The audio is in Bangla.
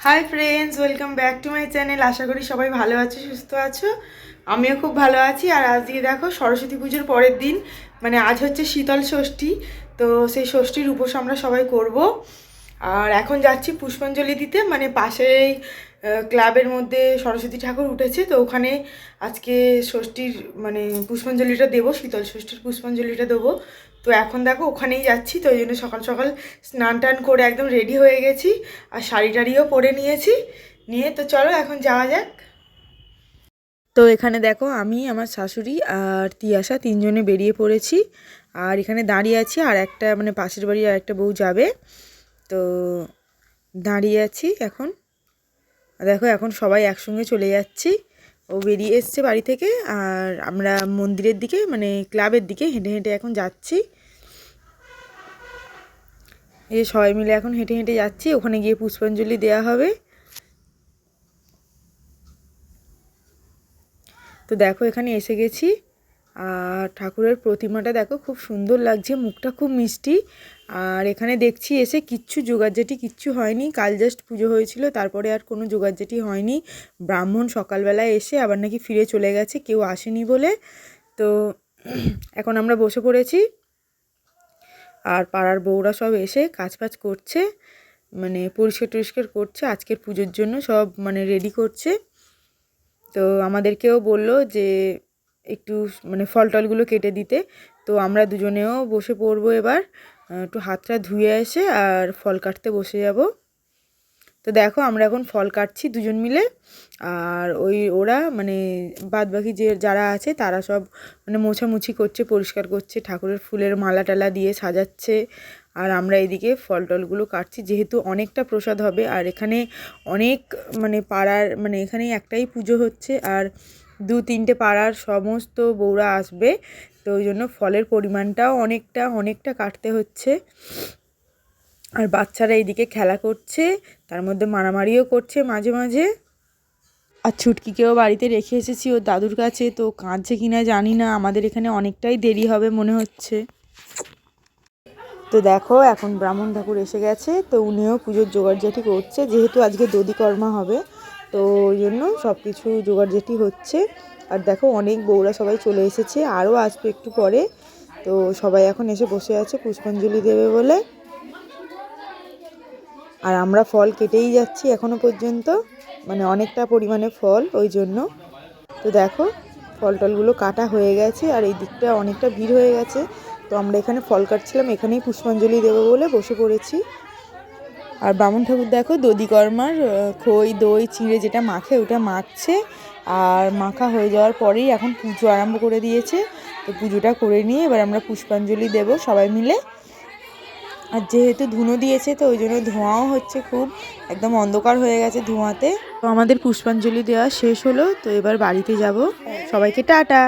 Hi friends welcome back to my channel আশা করি সবাই ভালো আছো, সুস্থ আছো। আমিও খুব ভালো আছি। আর আজকে দেখো, সরস্বতী পুজোর পরের দিন মানে আজ হচ্ছে শীতল ষষ্ঠী, তো সেই ষষ্ঠীর উপোস আমরা সবাই করব। আর এখন যাচ্ছি পুষ্পাঞ্জলি দিতে মানে পাশেই ক্লাবের মধ্যে সরস্বতী ঠাকুর উঠেছে, তো ওখানে আজকে ষষ্ঠীর মানে পুষ্পাঞ্জলিটা দেবো, শীতল ষষ্ঠীর পুষ্পাঞ্জলিটা দেবো। তো এখন দেখো, ওখানেই যাচ্ছি, তো ওই জন্য সকাল সকাল স্নান টান করে একদম রেডি হয়ে গেছি, আর শাড়ি টাড়িও পরে নিয়েছি, নিয়ে তো চলো এখন যাওয়া যাক। তো এখানে দেখো, আমি, আমার শাশুড়ি আর তিয়াশা তিনজনে বেরিয়ে পড়েছি, আর এখানে দাঁড়িয়ে আছি, আর একটা মানে পাশের বাড়ি আর একটা বউ যাবে। তো দাঁড়িয়ে আছি এখন। দেখো, এখন সবাই একসঙ্গে চলে যাচ্ছি। ও বেরিয়ে এসছে বাড়ি থেকে, আর আমরা মন্দিরের দিকে মানে ক্লাবের দিকে হেঁটে হেঁটে এখন যাচ্ছি। এই সবাই মিলে এখন হেঁটে হেঁটে যাচ্ছি, ওখানে গিয়ে পুষ্পাঞ্জলি দেওয়া হবে। তো দেখো, এখানে এসে গেছি। আর ঠাকুরের প্রতিমাটা দেখো, খুব সুন্দর লাগছে, মুখটা খুব মিষ্টি। আর এখানে দেখছি এসে কিচ্ছু জোগাড়জাটি কিচ্ছু হয়নি, কাল জাস্ট পুজো হয়েছিল, তারপরে আর কোনো জোগাড়জাটি হয়নি। ব্রাহ্মণ সকালবেলায় এসে আবার নাকি ফিরে চলে গেছে, কেউ আসেনি বলে। তো এখন আমরা বসে পড়েছি। আর পাড়ার বউরা সব এসে কাজ ফাজ করছে মানে পরিষ্কার টরিষ্কার করছে, আজকের পুজোর জন্য সব মানে রেডি করছে। তো আমাদেরকেও বলল যে একটু মানে ফল টলগুলো কেটে দিতে। তো আমরা দুজনেও বসে পড়ব এবার। একটু হাতটা ধুয়ে এসে আর ফল কাটতে বসে যাব। তো দেখো আমরা এখন ফল কাটছি দুজন মিলে। আর ওই ওরা মানে বাদ বাকি যে যারা আছে তারা সব মানে মোছামুছি করছে, পরিষ্কার করছে, ঠাকুরের ফুলের মালা টালা দিয়ে সাজাচ্ছে। আর আমরা এদিকে ফল টলগুলো কাটছি, যেহেতু অনেকটা প্রসাদ হবে। আর এখানে অনেক মানে পাড়ার মানে এখানে একটাই পুজো হচ্ছে। আর দু তিনটে পাড়ার সমস্ত বউরা আসবে, তো ওই জন্য ফলের পরিমাণটাও অনেকটা অনেকটা কাটতে হচ্ছে। আর বাচ্চারা এইদিকে খেলা করছে, তার মধ্যে মারামারিও করছে মাঝে মাঝে। আর ছুটকিকেও বাড়িতে রেখে এসেছি ওর দাদুর কাছে, তো কাঁদছে কিনা জানি না, আমাদের এখানে অনেকটাই দেরি হবে মনে হচ্ছে। তো দেখো, এখন ব্রাহ্মণ ঠাকুর এসে গেছে, তো উনিও পুজোর জোগাড় জোগাড়জাটি করছে, যেহেতু আজকে দধিকর্মা হবে। তো ওই জন্য সব কিছু জোগাড়জাটি হচ্ছে। আর দেখো অনেক বউরা সবাই চলে এসেছে, আরও আসবে একটু পরে। তো সবাই এখন এসে বসে আছে পুষ্পাঞ্জলি দেবে বলে। আর আমরা ফল কেটেই যাচ্ছি এখনও পর্যন্ত মানে অনেকটা পরিমাণে ফল, ওই জন্য। তো দেখো, ফল টলগুলো কাটা হয়ে গেছে আর এই দিকটা অনেকটা ভিড় হয়ে গেছে। তো আমরা এখানে ফল কাটছিলাম, এখানেই পুষ্পাঞ্জলি দেবো বলে বসে পড়েছি। আর বামুন ঠাকুর দেখো, দধিকর্মার খই, দই, চিঁড়ে যেটা মাখে ওটা মাখছে। আর মাখা হয়ে যাওয়ার পরেই এখন পুজো আরম্ভ করে দিয়েছে। তো পুজোটা করে নিয়ে এবার আমরা পুষ্পাঞ্জলি দেব সবাই মিলে। আর যেহেতু ধুনো দিয়েছে, তো ওই জন্য ধোঁয়াও হচ্ছে খুব। একদম অন্ধকার হয়ে গেছে ধোঁয়াতে। তো আমাদের পুষ্পাঞ্জলি দেওয়া শেষ হলো, তো এবার বাড়িতে যাব। সবাইকে টাটা!